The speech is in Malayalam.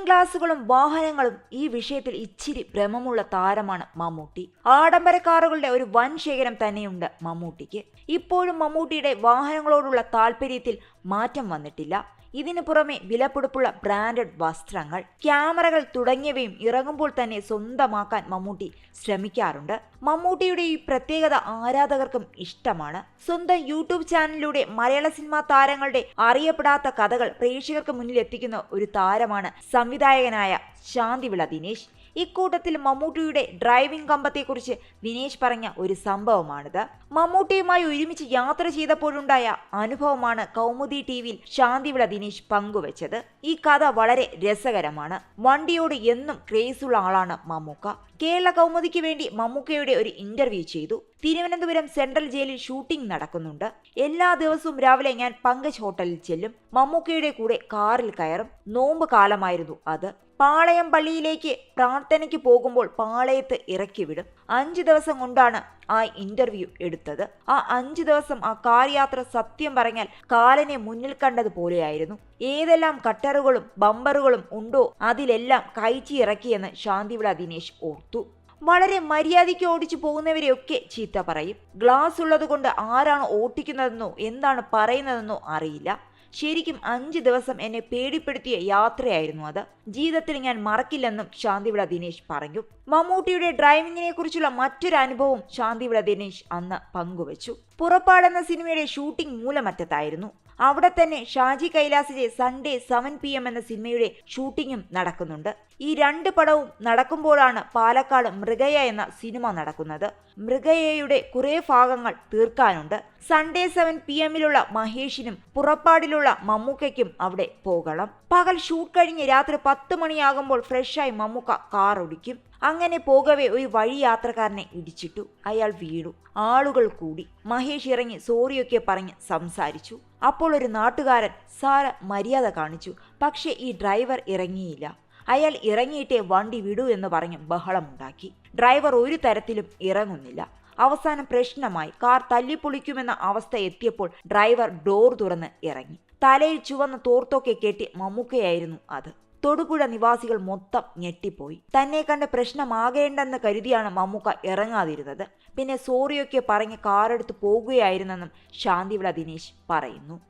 കൂളിംഗ് ഗ്ലാസുകളും വാഹനങ്ങളും ഈ വിഷയത്തിൽ ഇച്ചിരി ഭ്രമമുള്ള താരമാണ് മമ്മൂട്ടി. ആഡംബര കാറുകളുടെ ഒരു വൻ ശേഖരം തന്നെയുണ്ട് മമ്മൂട്ടിക്ക്. ഇപ്പോഴും മമ്മൂട്ടിയുടെ വാഹനങ്ങളോടുള്ള താല്പര്യത്തിൽ മാറ്റം വന്നിട്ടില്ല. ഇതിനു പുറമെ വിലപിടിപ്പുള്ള ബ്രാൻഡഡ് വസ്ത്രങ്ങൾ ക്യാമറകൾ തുടങ്ങിയവയും ഇറങ്ങുമ്പോൾ തന്നെ സ്വന്തമാക്കാൻ മമ്മൂട്ടി ശ്രമിക്കാറുണ്ട്. മമ്മൂട്ടിയുടെ ഈ പ്രത്യേകത ആരാധകർക്കും ഇഷ്ടമാണ്. സ്വന്തം യൂട്യൂബ് ചാനലിലൂടെ മലയാള സിനിമാ താരങ്ങളുടെ അറിയപ്പെടാത്ത കഥകൾ പ്രേക്ഷകർക്ക് മുന്നിൽ എത്തിക്കുന്ന ഒരു താരമാണ് സംവിധായകനായ ശാന്തിവിള ദിനേശ്. ഇക്കൂട്ടത്തിൽ മമ്മൂട്ടിയുടെ ഡ്രൈവിംഗ് കമ്പത്തെക്കുറിച്ച് ദിനേശ് പറഞ്ഞ ഒരു സംഭവമാണിത്. മമ്മൂട്ടിയുമായി ഒരുമിച്ച് യാത്ര ചെയ്തപ്പോഴുണ്ടായ അനുഭവമാണ് കൗമുദി ടി വിയിൽ ശാന്തിവിള ദിനേശ് പങ്കുവച്ചത്. ഈ കഥ വളരെ രസകരമാണ്. വണ്ടിയോട് എന്നും ക്രേസുള്ള ആളാണ് മമ്മൂക്ക. കേരള കൗമുദിക്ക് വേണ്ടി മമ്മൂക്കയുടെ ഒരു ഇന്റർവ്യൂ ചെയ്തു. തിരുവനന്തപുരം സെൻട്രൽ ജയിലിൽ ഷൂട്ടിംഗ് നടക്കുന്നുണ്ട്. എല്ലാ ദിവസവും രാവിലെ ഞാൻ പങ്കജ് ഹോട്ടലിൽ ചെല്ലും. മമ്മൂക്കയുടെ കൂടെ കാറിൽ കയറും. നോമ്പ് കാലമായിരുന്നു അത്. പാളയം പള്ളിയിലേക്ക് പ്രാർത്ഥനയ്ക്ക് പോകുമ്പോൾ പാളയത്ത് ഇറക്കി വിടും. അഞ്ച് ദിവസം കൊണ്ടാണ് ആ ഇന്റർവ്യൂ എടുത്തത്. ആ അഞ്ച് ദിവസം ആ കാർ യാത്ര സത്യം പറഞ്ഞാൽ കാലനെ മുന്നിൽ കണ്ടതുപോലെയായിരുന്നു ഏതെല്ലാം കട്ടറുകളും ബമ്പറുകളും ഉണ്ടോ അതിലെല്ലാം കയറ്റി ഇറക്കിയെന്ന് ശാന്തിവിള ദിനേശ് ഓർത്തു. വളരെ മര്യാദയ്ക്ക് ഓടിച്ചു പോകുന്നവരെയൊക്കെ ചീത്ത പറയും. ഗ്ലാസ് ഉള്ളത് കൊണ്ട് ആരാണ് ഓട്ടിക്കുന്നതെന്നോ എന്താണ് പറയുന്നതെന്നോ അറിയില്ല. ശരിക്കും അഞ്ച് ദിവസം എന്നെ പേടിപ്പെടുത്തിയ യാത്രയായിരുന്നു അത്. ജീവിതത്തിൽ ഞാൻ മറക്കില്ലെന്നും ശാന്തിവിള ദിനേശ് പറഞ്ഞു. മമ്മൂട്ടിയുടെ ഡ്രൈവിംഗിനെ കുറിച്ചുള്ള മറ്റൊരു അനുഭവം ശാന്തിവിള ദിനേശ് അന്ന് പങ്കുവച്ചു. പുറപ്പാടെന്ന സിനിമയുടെ ഷൂട്ടിംഗ് മൂലമറ്റത്തായിരുന്നു. അവിടെ തന്നെ ഷാജി കൈലാസിലെ സൺഡേ സെവൻ പി എം എന്ന സിനിമയുടെ ഷൂട്ടിങ്ങും നടക്കുന്നുണ്ട്. ഈ രണ്ട് പടവും നടക്കുമ്പോഴാണ് പാലക്കാട് മൃഗയ എന്ന സിനിമ നടക്കുന്നത്. മൃഗയയുടെ കുറേ ഭാഗങ്ങൾ തീർക്കാനുണ്ട്. സൺഡേ സെവൻ പി എമ്മിലുള്ള മഹേഷിനും പുറപ്പാടിലുള്ള മമ്മൂക്കയ്ക്കും അവിടെ പോകണം. പകൽ ഷൂട്ട് കഴിഞ്ഞ് രാത്രി പത്ത് മണിയാകുമ്പോൾ ഫ്രഷായി മമ്മൂക്ക കാർ ഓടിക്കും. അങ്ങനെ പോകവേ ഒരു വഴി യാത്രക്കാരനെ ഇടിച്ചിട്ടു. അയാൾ വീണു. ആളുകൾ കൂടി. മഹേഷ് ഇറങ്ങി സോറിയൊക്കെ പറഞ്ഞ് സംസാരിച്ചു. അപ്പോൾ ഒരു നാട്ടുകാരൻ സാര മര്യാദ കാണിച്ചു. പക്ഷേ ഈ ഡ്രൈവർ ഇറങ്ങിയില്ല. അയാൾ ഇറങ്ങിയിട്ടേ വണ്ടി വിടൂ എന്ന് പറഞ്ഞ് ബഹളമുണ്ടാക്കി. ഡ്രൈവർ ഒരു തരത്തിലും ഇറങ്ങുന്നില്ല. അവസാനം പ്രശ്നമായി. കാർ തല്ലിപ്പൊളിക്കുമെന്ന അവസ്ഥ എത്തിയപ്പോൾ ഡ്രൈവർ ഡോർ തുറന്ന് ഇറങ്ങി. തലയിൽ ചുവന്ന തോർത്തൊക്കെ കെട്ടി മമ്മൂക്കയായിരുന്നു അത്. തൊടുപുഴ നിവാസികൾ മൊത്തം ഞെട്ടിപ്പോയി. തന്നെ കണ്ട് പ്രശ്നമാകേണ്ടെന്ന് കരുതിയാണ് മമ്മൂക്ക ഇറങ്ങാതിരുന്നത്. പിന്നെ സോറിയൊക്കെ പറഞ്ഞ് കാറെടുത്ത് പോകുകയായിരുന്നെന്നും ശാന്തിവിള ദിനേശ് പറയുന്നു.